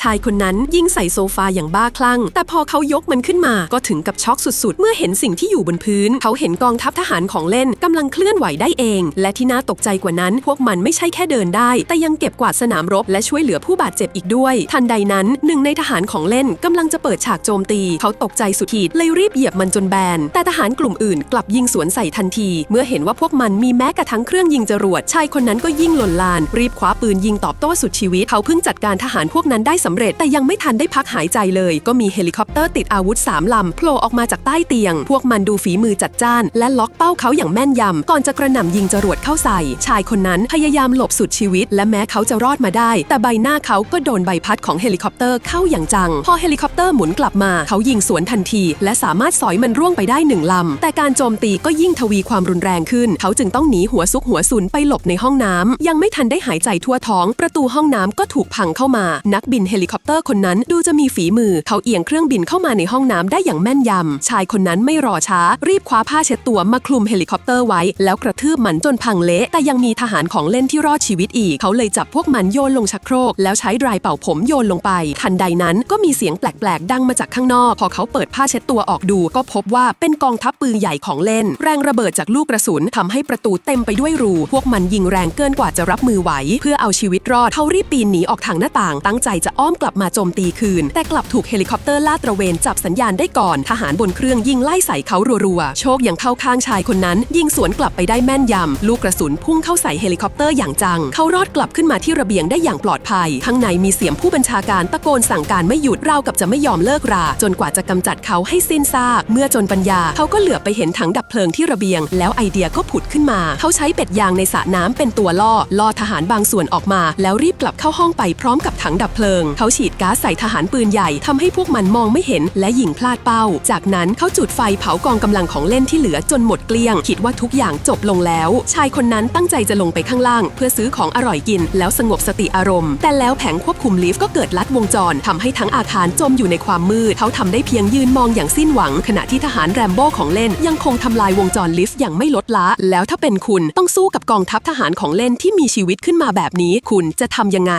ชายคนนั้นยิงใส่โซฟาอย่างบ้าคลั่ง แต่พอเขายกมันขึ้นมา ก็ถึงกับช็อกสุดๆ เมื่อเห็นสิ่งที่อยู่บนพื้น เขาเห็นกองทัพทหารของเล่นกำลังเคลื่อนไหวได้เอง และที่น่าตกใจกว่านั้น พวกมันไม่ใช่แค่เดินได้ แต่ยังเก็บกวาดสนามรบและช่วยเหลือผู้บาดเจ็บอีกด้วย ทันใดนั้นหนึ่งในทหารของเล่นกำลังจะเปิดฉากโจมตี เขาตกใจสุดขีดเลยรีบเหยียบมันจนแบน แต่ทหารกลุ่มอื่นกลับยิงสวนใส่ทันที เมื่อเห็นว่าพวกมันมีแม้กระทั่งเครื่องยิงจรวดชายคนนั้นก็ยิ่งหล่นลาน รีบคว้าปืนยิงตอบโต้สุดชีวิตเขาเพิ่งจัดการทหารพวกนั้นได้สำเร็จแต่ยังไม่ทันได้พักหายใจเลย ก็มีเฮลิคอปเตอร์ติดอาวุธสามลำโผล่ออกมาจากใต้เตียง พวกมันดูฝีมือจัดจ้าน และล็อกเป้าเขาอย่างแม่นยำ ก่อนจะกระหน่ำยิงจรวดเข้าใส่ ชายคนนั้นพยายามหลบสุดชีวิต และแม้เขาจะรอดมาได้ แต่ใบหน้าเขาก็โดนใบพัดของเฮลิคอปเตอร์เข้าอย่างจัง พอเฮลิคอปเตอร์หมุนกลับมา เขายิงสวนทันที และสามารถสอยมันร่วงไปได้หนึ่งลำ แต่การโจมตีก็ยิ่งทวีความรุนแรงขึ้น เขาจึงต้องหนีหัวซุกหัวซุนไปหลบในห้องน้ำยังไม่ทันได้หายใจทั่วท้อง ประตูห้องน้ำก็ถูกพังเข้ามา นักบินเฮลิคอปเตอร์คนนั้นดูจะมีฝีมือ เขาเอียงเครื่องบินเข้ามาในห้องน้ำได้อย่างแม่นยำชายคนนั้นไม่รอช้า รีบคว้าผ้าเช็ดตัวมาคลุมเฮลิคอปเตอร์ไว้ แล้วกระทืบมันจนพังเละ แต่ยังมีทหารของเล่นที่รอดชีวิตอีก เขาเลยจับพวกมันโยนลงชักโครก แล้วใช้ดรายเป่าผมโยนลงไป ทันใดนั้นก็มีเสียงแปลกๆ ดังมาจากข้างนอก พอเขาเปิดผ้าเช็ดตัวออกดู ก็พบว่าเป็นกองทัพปืนใหญ่ของเล่น แรงระเบิดจากลูกกระสุนทำให้ประตูเต็มไปด้วยรู พวกมันยิงแรงเกินกว่าจะรับมือไหว เพื่อเอาชีวิตรอดเขารีบปีนหนีออกทางหน้าต่าง ตั้งใจจะอ้อมกลับมาโจมตีคืน แต่กลับถูกเฮลิคอปเตอร์ลาดตระเวนจับสัญญาณได้ก่อน ทหารบนเครื่องยิงไล่ใส่เขารัวๆ โชคยังเข้าข้างชายคนนั้น ยิงสวนกลับไปได้แม่นยำ ลูกกระสุนพุ่งเข้าใส่เฮลิคอปเตอร์อย่างจัง เขารอดกลับขึ้นมาที่ระเบียงได้อย่างปลอดภัย ข้างในมีเสียงผู้บัญชาการตะโกนสั่งการไม่หยุดราวกับจะไม่ยอมเลิกรา จนกว่าจะกำจัดเขาให้สิ้นซาก เมื่อจนปัญญาเขาก็เหลือบไปเห็นถังดับเพลิงที่ระเบียง แล้วไอเดียก็ผุดขึ้นมา เขาใช้เป็ดยางในสระน้ำเป็นตัวล่อ ล่อทหารบางส่วนออกมา แล้วรีบกลับเข้าห้องไปพร้อมกับถังดับเพลิงเขาฉีดก๊าซใส่ทหารปืนใหญ่ทำให้พวกมันมองไม่เห็นและยิงพลาดเป้า จากนั้นเขาจุดไฟเผากองกำลังของเล่นที่เหลือจนหมดเกลี้ยง คิดว่าทุกอย่างจบลงแล้ว ชายคนนั้นตั้งใจจะลงไปข้างล่าง เพื่อซื้อของอร่อยกิน แล้วสงบสติอารมณ์ แต่แล้วแผงควบคุมลิฟต์ก็เกิดลัดวงจรทำให้ทั้งอาคารจมอยู่ในความมืด เขาทำได้เพียงยืนมองอย่างสิ้นหวัง ขณะที่ทหารแรมโบ้ของเล่นยังคงทำลายวงจรลิฟต์อย่างไม่ลดละ แล้วถ้าเป็นคุณต้องสู้กับกองทัพทหารของเล่นที่มีชีวิตขึ้นมาแบบนี้ คุณจะทำยังไง